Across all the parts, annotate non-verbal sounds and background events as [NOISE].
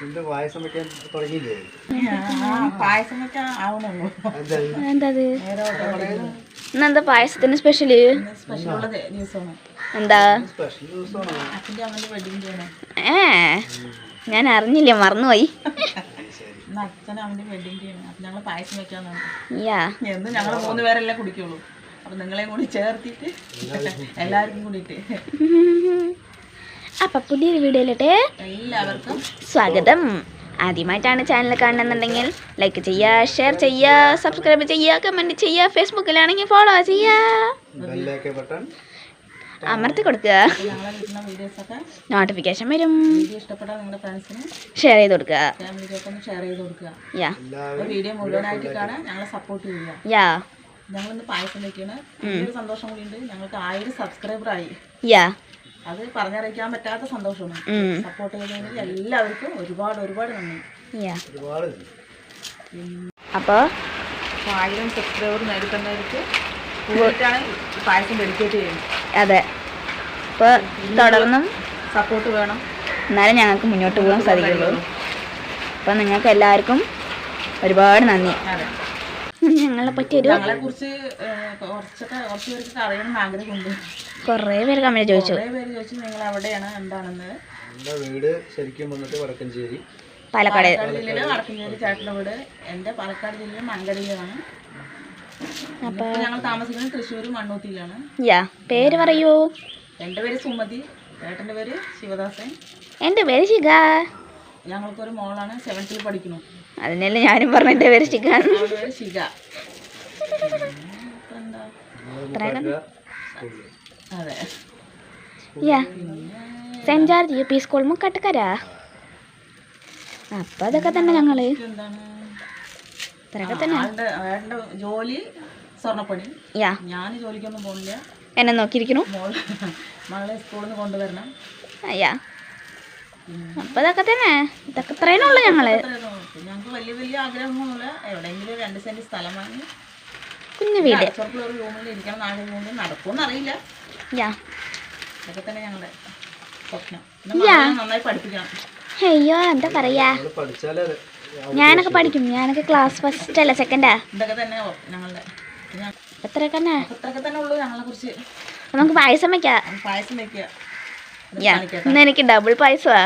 നിന്റെ പായസം വെക്കാൻ തുടങ്ങിയില്ലേ? പായസം വെക്കാൻ ആവണല്ലോ എന്താ എന്തത് പായസത്തിന് സ്പെഷ്യൽ എന്താ? ഏ ഞാൻ അറിഞ്ഞില്ല മറന്നുപോയി. ഞങ്ങൾ മൂന്ന് പേരല്ലേ കുടിക്കുള്ളൂ. അപ്പൊ നിങ്ങളെയും കൂടി ചേർത്തിട്ട് എല്ലാവർക്കും കൂടിയിട്ട്. അപ്പൊ പുതിയൊരു വീഡിയോയിലോട്ട് എല്ലാവർക്കും സ്വാഗതം. ആദ്യമായിട്ടാണ് ചാനൽ കാണണമെന്നുണ്ടെങ്കിൽ ലൈക്ക് ചെയ്യുക ഷെയർ ചെയ്യുക സബ്സ്ക്രൈബ് ചെയ്യുക കമന്റ് ചെയ്യുക ഫേസ്ബുക്കിലാണെങ്കിൽ ഫോളോ ചെയ്യുക അമർത്തി കൊടുക്കുക. നോട്ടിഫിക്കേഷൻ വരും. വീഡിയോ ഇഷ്ടപ്പെട്ടാൽ നിങ്ങളുടെ ഫ്രണ്ട്സിന് ഷെയർ ചെയ്ത് കൊടുക്കുക. ഫാമിലിക്കൊക്കെ ഒന്ന് ഷെയർ ചെയ്ത് കൊടുക്കുക. യാ വീഡിയോ മുഴുവനായിട്ട് കാണാൻ ഞങ്ങളെ സപ്പോർട്ട് ചെയ്യുക. യാ ഞങ്ങളിന്ന് പായസം വെക്കുകയാണ്. സന്തോഷം കൂടിയുണ്ട്. ഞങ്ങൾക്ക് ആയിരം സബ്സ്ക്രൈബർ ആയി. യാ അത് പറഞ്ഞറിയിക്കാൻ പറ്റാത്ത സന്തോഷമാണ്. സപ്പോർട്ട് ചെയ്തതിന് എല്ലാവർക്കും ഒരുപാട് ഒരുപാട് നന്ദി. യാ ഒരുപാട് അപ്പോൾ ആയിരം സബ്സ്ക്രൈബർ നേടിത്തന്നവർക്ക് പായസം ഡെഡിക്കേറ്റ് ചെയ്യുന്നത് അതെ. അപ്പോൾ തുടർന്നും സപ്പോർട്ട് വേണം. എന്നാലും ഞങ്ങൾക്ക് മുന്നോട്ട് പോകാൻ സാധിക്കുള്ളൂ. അപ്പോൾ നിങ്ങൾക്ക് എല്ലാവർക്കും ഒരുപാട് നന്ദി. അതെ. ഞങ്ങളെ പറ്റി ഒരു ഞങ്ങളെ കുറിച്ച് കുറച്ചൊക്കെ കുറച്ച് പേർക്ക് അറിയണമെന്ന് കുറേ പേര് കമ്മി ചോദിച്ചു. വീട് ശരിക്കും വന്നിട്ട് വടക്കഞ്ചേരി. പാലക്കാട്. പാലക്കാട് ജില്ലയിലെ വടക്കഞ്ചേരി ചേട്ടന്റെ വീട്. എന്റെ പാലക്കാട് ജില്ലയിലെ അപ്പോൾ ഞങ്ങൾ താമസിക്കുന്നത് തൃശ്ശൂർ മണ്ണൂത്തിയിലാണ്. യാ പേര് പറയൂ. എന്റെ പേര് സുമതി. ഏട്ടന്റെ പേര് ശിവദാസൻ. എന്റെ പേര് ശിഖ. ഞങ്ങൾക്കൊരു മോളാണ് സെവൻത്തിൽ പഠിക്കുന്നു. അതിനല്ലേ ഞാനും പറഞ്ഞു എന്റെ പേര് Shikha Saint George U P school Mukkattukara അപ്പം അതൊക്കെ തന്നെ ഞങ്ങൾ ഇത്രയൊക്കെ തന്നെ. ജോലി സ്വർണപ്പണി. യാ. ഞാൻ ജോലിക്കൊന്നും പോകുന്നില്ല എന്നെ നോക്കിയിരിക്കണു അപ്പൊ മകളെ സ്കൂളിൽ നിന്ന് കൊണ്ടുവരണം. അപ്പം ഇതൊക്കെ തന്നെ. ഇതൊക്കെ ഇത്രയേ ഉള്ളൂ ഞങ്ങൾ. വലിയ വലിയ ആഗ്രഹമൊന്നുമില്ല എവിടെയെങ്കിലും രണ്ട് സെന്റ് സ്ഥലം വാങ്ങി കുഞ്ഞു വീട്. ഒരു റൂമിൽ ഇരിക്കണം. നാല് റൂമിൽ നടക്കുമെന്ന് അറിയില്ല. അതൊക്കെ തന്നെ ഞങ്ങളുടെ സ്വപ്നം. നന്നായി പഠിപ്പിക്കണം. അയ്യോ എന്താ പറയാ? ഞാനൊക്കെ പഠിക്കും. ഞാനൊക്കെ ക്ലാസ് ഫസ്റ്റ് അല്ല സെക്കൻഡാ ഇതൊക്കെ തന്നെ ഞങ്ങളുടെ പിന്നെ എത്രയൊക്കെ തന്നെ ഇത്രയൊക്കെ തന്നെ ഉള്ളൂ ഞങ്ങളെ കുറിച്ച്. നമുക്ക് പായസം വെക്കാം. പായസം വെക്കാം. എനിക്ക് ഡബിൾ പായസമാ.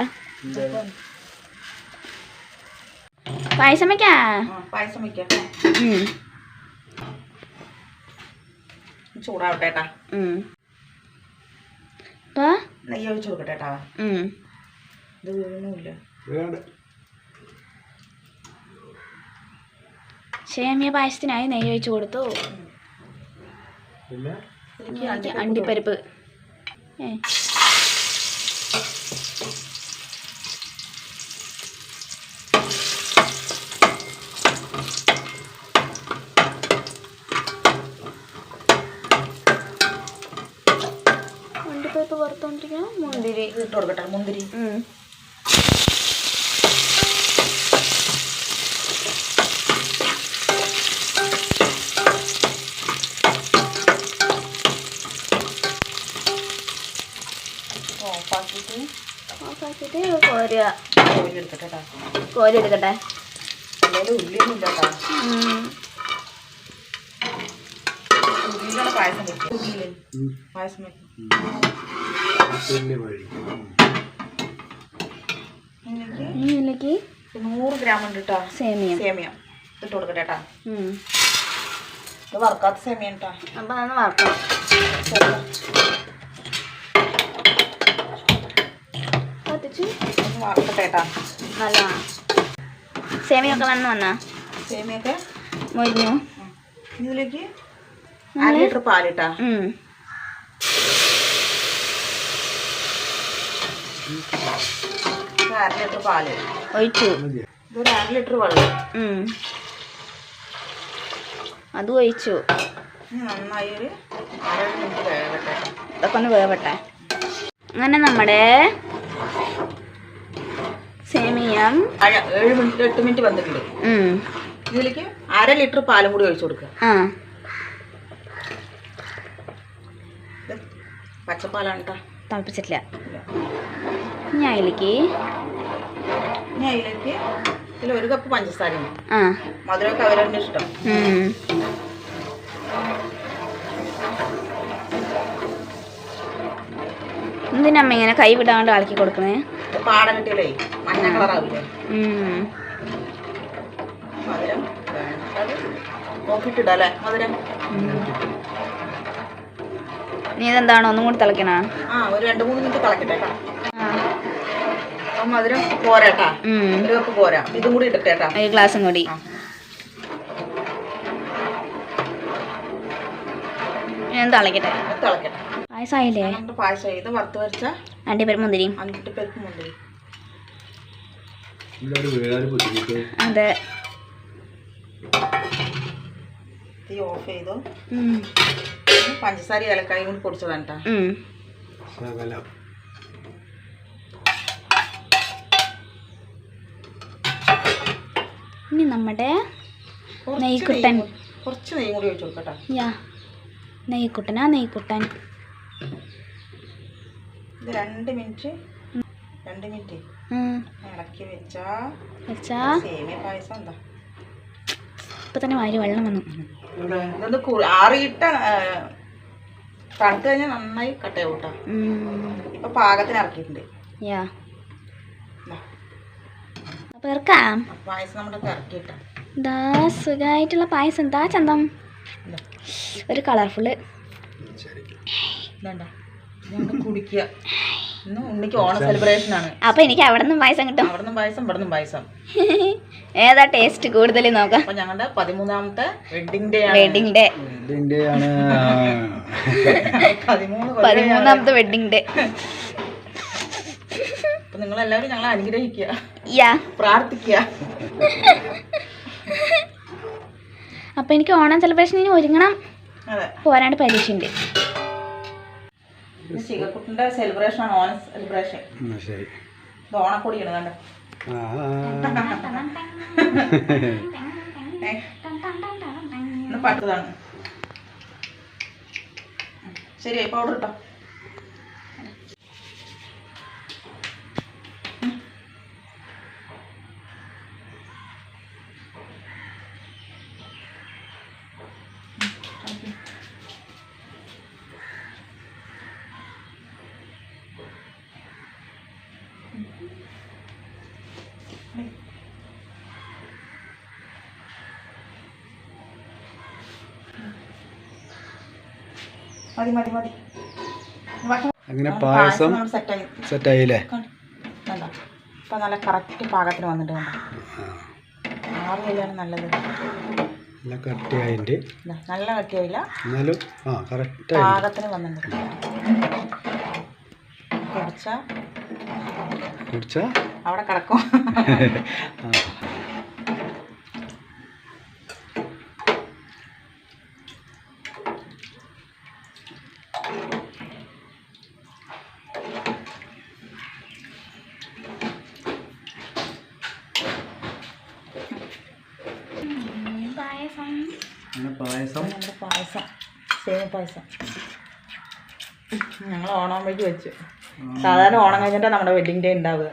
പായസം വയ്ക്കാ പായസം വെക്കാം ഉം. ചൂടാവട്ടെ ഏട്ടാ ഉം. അപ്പൊ നെയ്യ് ഒഴിച്ച് കൊടുക്കട്ടെ ഏട്ടാ ഉം. ഇത് വീണുമില്ല വേണ്ട സേമിയ പായസത്തിനായി നെയ്യ് ഒഴിച്ച് കൊടുത്തു. അണ്ടിപ്പരിപ്പ് ഏ അണ്ടിപ്പരിപ്പ് വറുത്തോണ്ടിരിക്കണം മുന്തിരി ഇത് ഇട്ട് കൊടുക്കട്ടെ മുന്തിരി ഉം. ഓഫാക്കിയിട്ട് ഓഫാക്കിയിട്ട് കോരുക കോരി എടുക്കട്ടെ ഏട്ടാ കോരി എടുക്കട്ടെ അതിൽ ഉള്ളിയൊന്നും ഇല്ല കേട്ടോ ഉം. ഉള്ളിയിലാണ് പായസം വെക്കുക ഉള്ളിയില്ലേ പായസം വെക്കും പിന്നെ വഴി ഇതിലേക്ക് ഇനി എടുക്കട്ടെ. നൂറ് ഗ്രാം ഉണ്ട് കേട്ടോ സേമിയ. സേമിയ. ഇട്ട് കൊടുക്കട്ടെ കേട്ടോ. ഇത് വറുക്കാത്ത സേമിയ കേട്ടോ അപ്പം അതൊന്ന് ഒന്ന് വറുക്കട്ടെ കേട്ടോ നല്ല സേമിയൊക്കെ വന്ന് വന്നാ? സേമിയൊക്കെ? മൊരിഞ്ഞു. ഇതിലേക്ക് അര ലിറ്റർ പാലിട്ടാ? അര ലിറ്റർ പാൽ. ഒഴിച്ചു? ഇതൊരു അര ലിറ്റർ വെള്ളം. അതും ഒഴിച്ചു. നന്നായി ഒരു അര മിനിറ്റ് വേവട്ടെ. ഇതൊക്കെ ഒന്ന് വേവട്ടെ. അങ്ങനെ നമ്മുടെ സേമിയം. ഏഴ് മിനിറ്റ് എട്ട് മിനിറ്റ് വന്നിട്ടുണ്ട്. ഇതിലേക്ക് അര ലിറ്റർ പാലും കൂടി ഒഴിച്ചു കൊടുക്കുക. പച്ചപ്പാലാണ് തിളപ്പിച്ചിട്ടില്ല. ഇനി അതിലേക്ക് ഇനി അതിലേക്ക് ഇതിൽ ഒരു കപ്പ് പഞ്ചസാര മധുരമൊക്കെ അവരവരുടെ ഇഷ്ടം. എന്തിനമ്മ ഇങ്ങനെ കൈ വിടാണ്ട് ആൾക്കി കൊടുക്കണേ? പാടം കിട്ടിയാലേ മഞ്ഞ കളറാവില്ലേ. മധുരം മധുരം? നീ ഇതെന്താണോ? ഒന്നും കൂടി തിളക്കണ. ആ ഒരു രണ്ട് മൂന്ന് മിനിറ്റ് തിളക്കട്ടെ കേട്ടോ. അപ്പം മധുരം പോരാട്ടാ ഒരു കപ്പ് പോരാ. ഇതും കൂടി ഒരു ഗ്ലാസും കൂടി. ഞാൻ തിളക്കട്ടെ. പായസായില്ലേ? തിളക്കട്ടെ പായസമായില്ലേ നമ്മുടെ പായസം. ഇത് വറുത്ത് വരച്ച അണ്ടി പേര് മുന്തിരിയും അഞ്ചിട്ട് പരിപ്പ് മുന്തിരി. എല്ലാവരും വീഴാൻ ബുദ്ധിമുട്ട് അതെ. തീ ഓഫ് ചെയ്തു? പഞ്ചസാര ഏലക്കായും കൂടി പൊടിച്ചതാണ് കേട്ടോ ഇനി നമ്മുടെ നെയ്ക്കുട്ടൻ. കുറച്ച് നെയ്യും കൂടി ഒഴിച്ചു കൊടുക്കട്ടോ. യാ. നെയ്ക്കുട്ടനാ നെയ്ക്കുട്ടൻ. ഇത് രണ്ട് മിനിറ്റ്. രണ്ട് മിനിറ്റ്. ഇളക്കി വെച്ചാ വെച്ചാ? സേമിയ പായസം എന്താ? ഇപ്പൊ തന്നെ വാരി വെള്ളം വന്നു. ആറിയിട്ട തണുത്ത് കഴിഞ്ഞാൽ നന്നായി കട്ടയാവും കൂട്ടാ. ഇപ്പൊ പാകത്തിന് ഇറക്കിയിട്ടുണ്ട്. യാ. ദാ, അപ്പൊ ഇറക്കാം. പായസം നമ്മുടെ ഇറക്കിയിട്ട. ദാ സുഖമായിട്ടുള്ള പായസം. എന്താ ചന്തം. ഒരു കളർഫുള്ള്. ഇതാണ്ട. കുടിക്കുക. ഇന്ന് ഉണ്ണിക്ക് ഓണ സെലിബ്രേഷൻ ആണ്. അപ്പൊ എനിക്ക് അവിടെ നിന്നും പായസം കിട്ടും. അവിടെ നിന്നും പായസം ഇവിടെ നിന്നും പായസം. [LAUGHS] ഏതാ ടേസ്റ്റ് കൂടുതൽ നോക്കാം? അപ്പൊ ഞങ്ങളുടെ പതിമൂന്നാമത്തെ വെഡിങ് ഡേ ആണ്. വെഡിങ് ഡേ ആണ്. പതിമൂന്ന് കൊല്ലം പതിമൂന്നാമത്തെ വെഡിങ് ഡേ അപ്പൊ നിങ്ങൾ എല്ലാവരും ഞങ്ങളെ അനുഗ്രഹിക്കുക. യാ. പ്രാർത്ഥിക്കുക. അപ്പൊ എനിക്ക് ഓണം സെലിബ്രേഷനിന് ഒരുങ്ങണം. അതെ. പോരാണ്ട് പരീക്ഷയുണ്ട്. ഇത് ശിഖക്കുട്ടിന്റെ സെലിബ്രേഷൻ ആണ് ഓണ സെലിബ്രേഷൻ ശരി. ഇത് ഓണക്കൊടിയാണ് കണ്ടോ? ആ. ഏ, ഇന്ന് പട്ടതാണ് ശരി പൗഡർ ഇട്ടോ? മതി മതി മതി. അങ്ങനെ പായസം സെറ്റായി സെറ്റായില്ലേ കണ്ടോ? ഇപ്പം നല്ല കറക്റ്റ് പാകത്തിന് വന്നിട്ട് കണ്ടോ? ആ. ആറ് കിലോയാണ് നല്ലത്. നല്ല കട്ടിയായിട്ട് നല്ല കട്ടിയായില്ല. എന്നാലും ആ കറക്റ്റ് പാകത്തിന് വന്നിട്ടുണ്ട്. കുടിച്ച കുടിച്ചാ? അവിടെ കിടക്കും. പായസം? പായസം. സേമിയ പായസം. ഞങ്ങൾ ഓണാൻ വേണ്ടി വെച്ചു. സാധാരണ ഓണം കഴിഞ്ഞിട്ടാണ് നമ്മുടെ വെഡിങ് ഡേ ഉണ്ടാവുക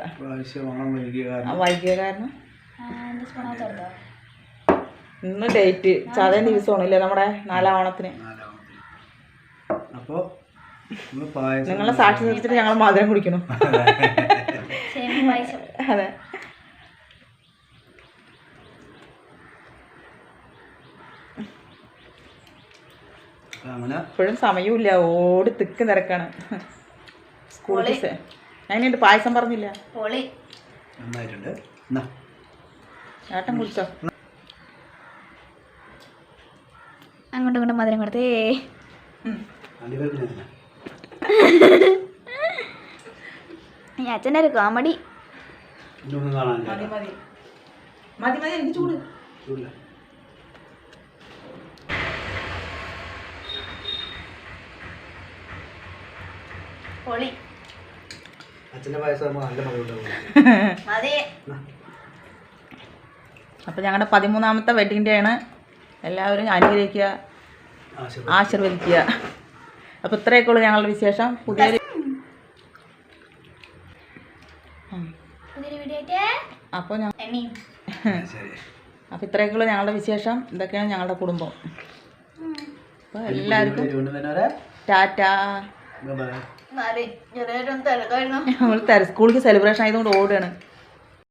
വൈകിയ കാരണം. ഇന്ന് ഡേറ്റ് സാധാരണ ദിവസമാണ് ഇല്ലേ നമ്മുടെ നാലാം ഓണത്തിന്? അപ്പോൾ നിങ്ങളെ സാക്ഷി നിർത്തിട്ട് ഞങ്ങൾ മധുരം കുടിക്കണം. അതെ. എപ്പോഴും ഇപ്പോഴും സമയമില്ല ഓടി തിക്ക് നിരക്കാണ് സ്കൂൾ അതിനുണ്ട് പായസം പറഞ്ഞില്ല. പൊളി. നന്നായിട്ടുണ്ട്. ഏട്ടൻ കുടിച്ചോ അങ്ങോട്ടും ഇങ്ങോട്ടും മധുരം കൊടുത്തേ. ഈ അച്ഛന്റെ ഒരു കോമഡി ഇതൊന്നും പായസം നല്ല അപ്പോൾ ഞങ്ങളുടെ പതിമൂന്നാമത്തെ വെഡിങ് ഡേ ആണ്. എല്ലാവരും അനുഗ്രഹിക്കുക ആശീർവാദം ആശീർവദിക്കുക. അപ്പോൾ ഇത്രയൊക്കെ ഉള്ളൂ ഞങ്ങളുടെ വിശേഷം. പുതിയ അപ്പൊ അപ്പൊ ഇത്രയൊക്കെ അപ്പോൾ ഞാൻ അപ്പോൾ ഇത്രയൊക്കെയുള്ള ഞങ്ങളുടെ വിശേഷം. ഇതൊക്കെയാണ് ഞങ്ങളുടെ കുടുംബം. അപ്പോൾ എല്ലാവർക്കും ടാറ്റ. ബൈ ചെറിയൊരു തിരക്കായിരുന്നു. നമ്മൾ സ്കൂളിലേക്ക് സെലിബ്രേഷൻ ആയതുകൊണ്ട് ഓടുകയാണ്